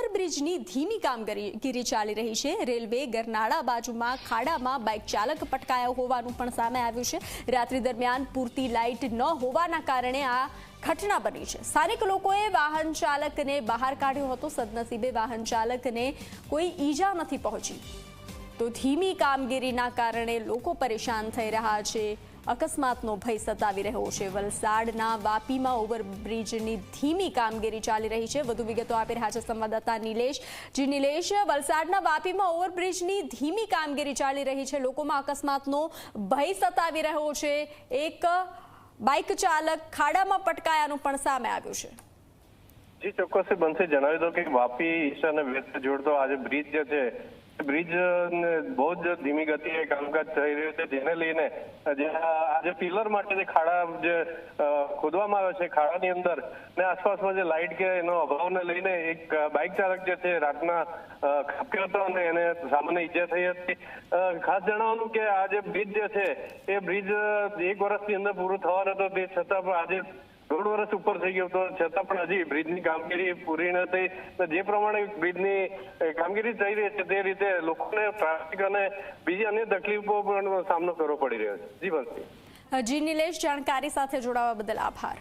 ઓવરબ્રિજની ધીમી કામગીરી ચાલી રહી છે. રેલવે ગરનાળા બાજુમાં ખાડામાં બાઇક ચાલક પટકાયા હોવાનું પણ સામે આવ્યું છે. રાત્રિ દરમિયાન પૂરતી લાઇટ ન હોવાના કારણે આ ઘટના બની છે. સ્થાનિક લોકોએ વાહન ચાલકને બહાર કાઢ્યો હતો. સદનસીબે વાહન ચાલકને કોઈ ઈજા નથી પહોંચી. તો ધીમી કામગીરીના કારણે લોકો પરેશાન થઈ રહ્યા છે. અકસ્માતનો ભય સતાવી રહ્યો છે. વલસાડના વાપીમાં ઓવરબ્રિજની ધીમી કામગીરી ચાલી રહી છે. વધુ વિગતો આપી રહ્યા છે સંવાદદાતા નિલેશ. જી નિલેશ, વલસાડના વાપીમાં ઓવરબ્રિજની ધીમી કામગીરી ચાલી રહી છે. લોકોમાં અકસ્માતનો ભય સતાવી રહ્યો છે. એક બાઇક ચાલક ખાડામાં પટકાયાનું પણ સામે આવ્યું છે. જી, ચોક્કસ. બનશે જણાવી દો કે વાપી ઈશા અને વેસ્ટ જોડતો આજે બ્રિજ જે છે બ્રિજ બહુ જ ધીમી ગતિએ કામકાજ થઈ રહ્યું છે, જેને લઈને આજે પિલર માટે જે ખાડા જે ખોદવામાં આવે છે, ખાડાની અંદર ને આસપાસમાં જે લાઇટ કે એનો અભાવને લઈને એક બાઇક ચાલક જે છે, રાતના ખાબક્યો હતો અને એને સામાન્ય ઈજા થઈ હતી. ખાસ જણાવવાનું કે આ જે બ્રિજ જે છે, એ બ્રિજ એક વર્ષની અંદર પૂરું થવાનું હતું. તે છતાં પણ આજે દોઢ વર્ષ ઉપર થઈ ગયો તો છતાં પણ હજી બ્રિજની કામગીરી પૂરી ન થઈ. જે પ્રમાણે બ્રિજની કામગીરી થઈ રહી છે તે રીતે લોકોને ટ્રાફિક અને બીજી અન્ય તકલીફો પણ સામનો કરવો પડી રહ્યો છે. જી બસ જી નિલેશ, જાણકારી સાથે જોડાવા બદલ આભાર.